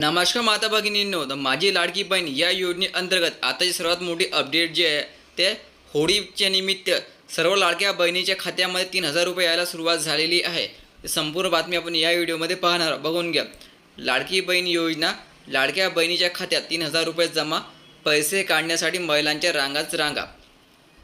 नमस्कार माता भगिनींनो तर माझी लाडकी बहीण या योजनेअंतर्गत आताची सर्वात मोठी अपडेट जी आहे ते होळीच्या निमित्त सर्व लाडक्या बहिणीच्या खात्यामध्ये तीन हजार रुपये यायला सुरुवात झालेली आहे. संपूर्ण बातमी आपण या व्हिडिओमध्ये पाहणार बघून घ्या. लाडकी बहीण योजना लाडक्या बहिणीच्या खात्यात तीन हजार रुपये जमा पैसे काढण्यासाठी महिलांच्या रांगाच रांगा.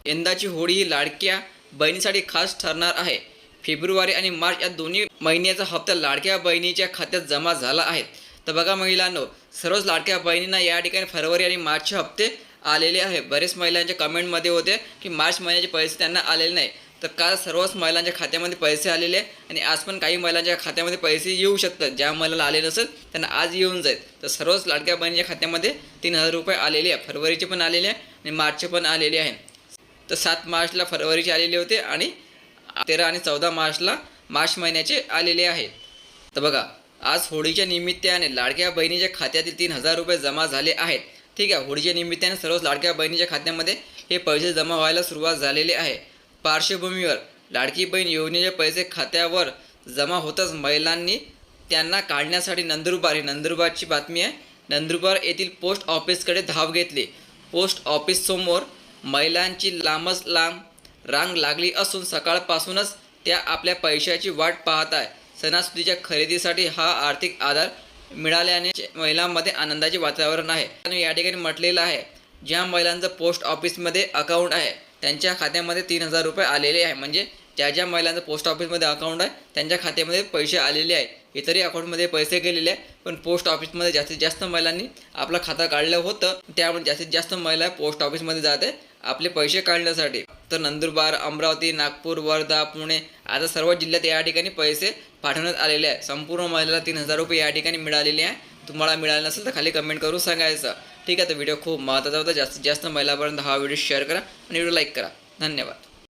यंदाची होळी ही लाडक्या बहिणीसाठी खास ठरणार आहे. फेब्रुवारी आणि मार्च या दोन्ही महिन्याचा हप्ता लाडक्या बहिणीच्या खात्यात जमा झाला आहे. तर बघा महिलांनो सर्वच लाडक्या बहिणींना या ठिकाणी फरवरी आणि मार्चचे हप्ते आलेले आहे बरेच महिलांच्या कमेंटमध्ये होते की मार्च महिन्याचे पैसे त्यांना आलेले नाही. तर काल सर्वच महिलांच्या खात्यामध्ये पैसे आलेले आहे आणि आज पण काही महिलांच्या खात्यामध्ये पैसे येऊ शकतात. ज्या महिलाला आले नसेल त्यांना आज येऊन जाईल. तर सर्वच लाडक्या बहिणीच्या खात्यामध्ये तीन हजार रुपये आलेले आहे. फरवरीचे पण आलेले आहे आणि मार्चचे पण आलेले आहे. तर सात मार्चला फरवरीचे आलेले होते आणि तेरा आणि चौदा मार्चला मार्च महिन्याचे आलेले आहे. तर बघा आज होळीच्या निमित्ताने लाडक्या बहिणीच्या खात्यातील तीन हजार रुपये जमा झाले आहेत. ठीक आहे होळीच्या निमित्ताने सर्वच लाडक्या बहिणीच्या खात्यामध्ये हे पैसे जमा व्हायला सुरुवात झालेली आहे. पार्श्वभूमीवर लाडकी बहीण योजनेचे पैसे खात्यावर जमा होतच महिलांनी त्यांना काढण्यासाठी नंदुरबार ही नंदुरबारची बातमी आहे. नंदुरबार येथील पोस्ट ऑफिसकडे धाव घेतली. पोस्ट ऑफिससमोर महिलांची लांबच लांब रांग लागली असून सकाळपासूनच त्या आपल्या पैशाची वाट पाहत आहे. सणासुदीच्या खरेदीसाठी हा आर्थिक आधार मिळाल्याने महिलांमध्ये आनंदाचे वातावरण आहे. आणि या ठिकाणी म्हटलेलं आहे ज्या महिलांचं पोस्ट ऑफिसमध्ये अकाउंट आहे त्यांच्या खात्यामध्ये तीन हजार रुपये आलेले आहे. म्हणजे ज्या ज्या महिलांचं पोस्ट ऑफिसमध्ये अकाउंट आहे त्यांच्या खात्यामध्ये पैसे आलेले आहे. इतरही अकाउंटमध्ये पैसे गेलेले आहे पण पोस्ट ऑफिसमध्ये जास्तीत जास्त महिलांनी आपलं खातं काढलं होतं. त्यामुळे जास्तीत जास्त महिला पोस्ट ऑफिसमध्ये जाते आपले पैसे काढण्यासाठी. तर नंदुरबार अमरावती नागपूर वर्धा पुणे आता सर्व जिल्ह्यात या ठिकाणी पैसे पाठवण्यात आलेले आहे. संपूर्ण महिलेला तीन हजार रुपये या ठिकाणी मिळालेले आहे. तुम्हाला मिळालं नसेल तर खाली कमेंट करून सांगायचं. ठीक आहे तर व्हिडिओ खूप महत्त्वाचा होता. जास्तीत जास्त महिलापर्यंत हा व्हिडिओ शेअर करा आणि व्हिडिओ लाईक करा. धन्यवाद.